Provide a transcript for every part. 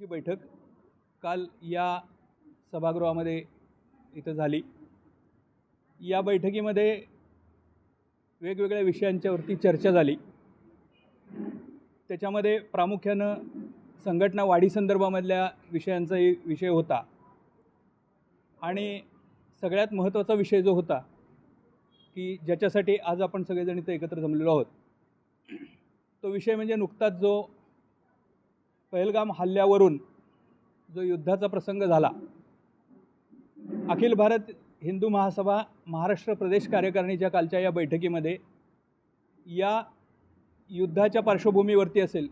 समितीची बैठक काल या सभागृहामध्ये इथं झाली. या बैठकीमध्ये वेगवेगळ्या विषयांच्यावरती चर्चा झाली. त्याच्यामध्ये प्रामुख्यानं संघटना वाढीसंदर्भामधल्या विषयांचाही विषय होता. आणि सगळ्यात महत्त्वाचा विषय जो होता की ज्याच्यासाठी आज आपण सगळेजण इथं एकत्र जमलेलो आहोत. तो विषय म्हणजे नुकताच जो पहलगाम हल्ल्यावरून जो युद्धाचा प्रसंग झाला अखिल भारत हिंदू महासभा महाराष्ट्र प्रदेश कार्यकारिणीच्या कालच्या या बैठकीमध्ये या युद्धाच्या पार्श्वभूमीवरती असेल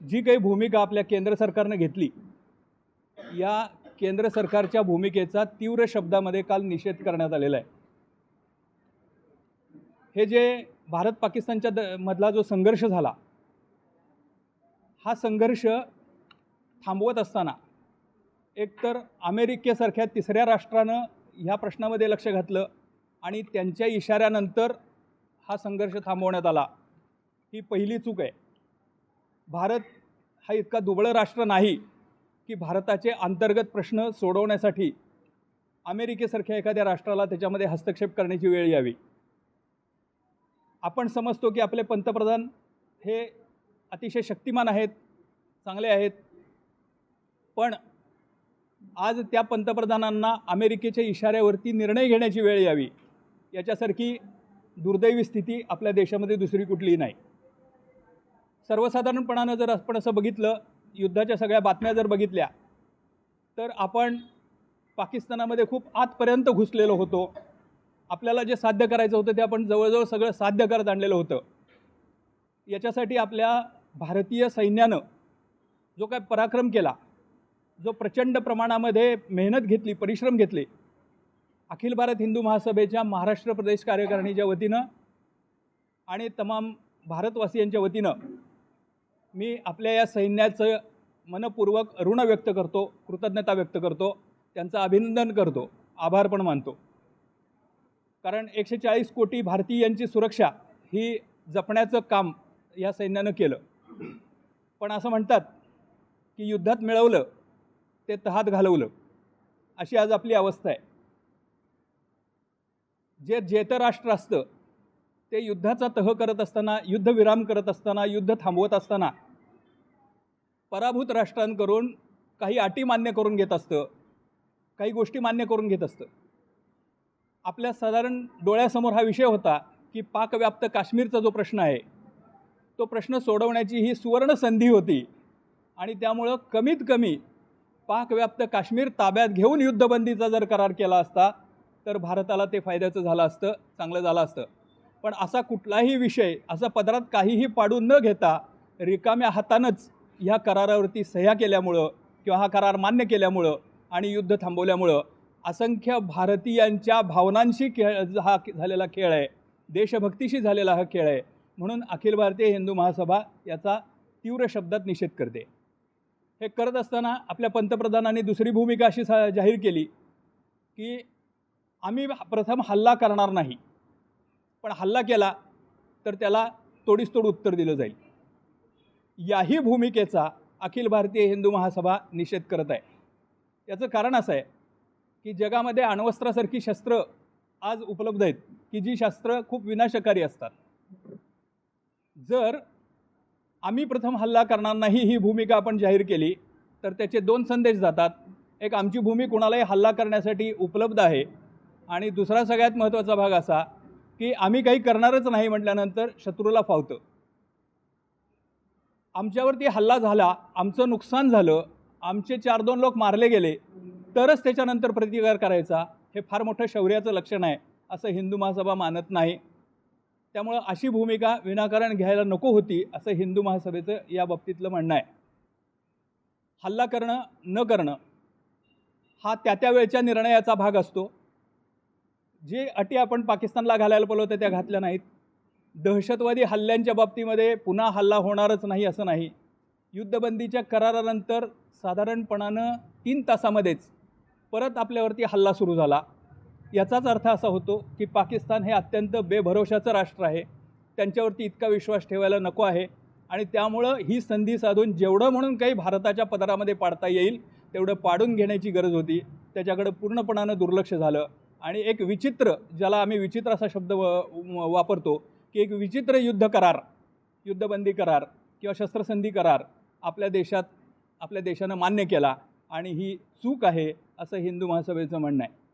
जी काही भूमिका आपल्या केंद्र सरकारनं घेतली या केंद्र सरकारच्या भूमिकेचा तीव्र शब्दामध्ये काल निषेध करण्यात आलेला आहे. हे जे भारत पाकिस्तानच्या द मधला जो संघर्ष झाला हा संघर्ष थांबवत असताना एकतर अमेरिकेसारख्या तिसऱ्या राष्ट्रानं ह्या प्रश्नामध्ये लक्ष घातलं आणि त्यांच्या इशाऱ्यानंतर हा संघर्ष थांबवण्यात आला. ही पहिली चूक आहे. भारत हा इतका दुबळं राष्ट्र नाही की भारताचे अंतर्गत प्रश्न सोडवण्यासाठी अमेरिकेसारख्या एखाद्या राष्ट्राला त्याच्यामध्ये हस्तक्षेप करण्याची वेळ यावी. आपण समजतो की आपले पंतप्रधान हे अतिशय शक्तिमान आहेत चांगले आहेत. पण आज त्या पंतप्रधानांना अमेरिकेच्या इशाऱ्यावरती निर्णय घेण्याची वेळ यावी याच्यासारखी दुर्दैवी स्थिती आपल्या देशामध्ये दुसरी कुठलीही नाही. सर्वसाधारणपणानं जर आपण असं बघितलं युद्धाच्या सगळ्या बातम्या जर बघितल्या तर आपण पाकिस्तानामध्ये खूप आतपर्यंत घुसलेलो होतो. आपल्याला जे साध्य करायचं होतं ते आपण जवळजवळ सगळं साध्य करत आणलेलं होतं. याच्यासाठी आपल्या भारतीय सैन्यानं जो काय पराक्रम केला जो प्रचंड प्रमाणामध्ये मेहनत घेतली परिश्रम घेतले अखिल भारत हिंदू महासभेच्या महाराष्ट्र प्रदेश कार्यकारिणीच्या वतीनं आणि तमाम भारतवासियांच्या वतीनं मी आपल्या या सैन्याचं मनपूर्वक ऋण व्यक्त करतो कृतज्ञता व्यक्त करतो त्यांचं अभिनंदन करतो आभार पण मानतो. कारण एकशे चाळीस कोटी भारतीयांची सुरक्षा ही जपण्याचं काम या सैन्यानं केलं. पण असं म्हणतात की युद्धात मिळवलं ते तहात घालवलं. अशी आज आपली अवस्था आहे. जे जेतं राष्ट्र असतं ते युद्धाचा तह करत असताना युद्धविराम करत असताना युद्ध थांबवत असताना पराभूत राष्ट्रांकडून काही अटी मान्य करून घेत असतं काही गोष्टी मान्य करून घेत असतं. आपल्या साधारण डोळ्यासमोर हा विषय होता की पाकव्याप्त काश्मीरचा जो प्रश्न आहे तो प्रश्न सोडवण्याची ही सुवर्ण संधी होती. आणि त्यामुळं कमीत कमी पाकव्याप्त काश्मीर ताब्यात घेऊन युद्धबंदीचा जर करार केला असता तर भारताला ते फायद्याचं झालं असतं चांगलं झालं असतं. पण असा कुठलाही विषय असा पदरात काहीही पाडून न घेता रिकाम्या हातानंच ह्या करारावरती सह्या केल्यामुळं किंवा हा करार मान्य केल्यामुळं आणि युद्ध थांबवल्यामुळं असंख्य भारतीयांच्या भावनांशी खेळ हा झालेला खेळ आहे. देशभक्तीशी झालेला हा खेळ आहे. म्हणून अखिल भारतीय हिंदू महासभा याचा तीव्र शब्दात निषेध करते. हे करत असताना आपल्या पंतप्रधानांनी दुसरी भूमिका अशी सा जाहीर केली की आम्ही प्रथम हल्ला करणार नाही. पण हल्ला केला तर त्याला तोडीस तोड उत्तर दिलं जाईल. याही भूमिकेचा अखिल भारतीय हिंदू महासभा निषेध करत आहे. याचं कारण असं आहे की जगामध्ये अण्वस्त्रासारखी शस्त्र आज उपलब्ध आहेत की जी शस्त्र खूप विनाशकारी असतात. जर आम्ही प्रथम हल्ला करणार नाही ही भूमिका आपण जाहीर केली तर त्याचे दोन संदेश जातात. एक आमची भूमी कुणालाही हल्ला करण्यासाठी उपलब्ध आहे. आणि दुसरा सगळ्यात महत्त्वाचा भाग असा की आम्ही काही करणारच नाही म्हटल्यानंतर शत्रूला फावतं. आमच्यावरती हल्ला झाला आमचं नुकसान झालं आमचे चार दोन लोक मारले गेले तरच त्याच्यानंतर प्रतिकार करायचा हे फार मोठं शौर्याचं लक्षण आहे असं हिंदू महासभा मानत नाही. त्यामुळं अशी भूमिका विनाकारण घ्यायला नको होती असं हिंदू महासभेचं या बाबतीतलं म्हणणं आहे. हल्ला करणं न करणं हा त्या त्या वेळच्या निर्णयाचा भाग असतो. जे अटी आपण पाकिस्तानला घालायला बोलवतो त्या घातल्या नाहीत. दहशतवादी हल्ल्यांच्या बाबतीमध्ये पुन्हा हल्ला होणारच नाही असं नाही. युद्धबंदीच्या करारानंतर साधारणपणानं तीन तासामध्येच परत आपल्यावरती हल्ला सुरू झाला. याचाच अर्थ असा होतो की पाकिस्तान हे अत्यंत बेभरोशाचं राष्ट्र आहे. त्यांच्यावरती इतका विश्वास ठेवायला नको आहे. आणि त्यामुळं ही संधी साधून जेवढं म्हणून काही भारताच्या पदरामध्ये पाडता येईल तेवढं पाडून घेण्याची गरज होती. त्याच्याकडं पूर्णपणानं दुर्लक्ष झालं. आणि एक विचित्र ज्याला आम्ही विचित्र असा शब्द व- वापरतो की एक विचित्र युद्ध करार युद्धबंदी करार किंवा शस्त्रसंधी करार आपल्या देशात आपल्या देशानं मान्य केला. आणि ही चूक आहे असं हिंदू महासभेचं म्हणणं आहे.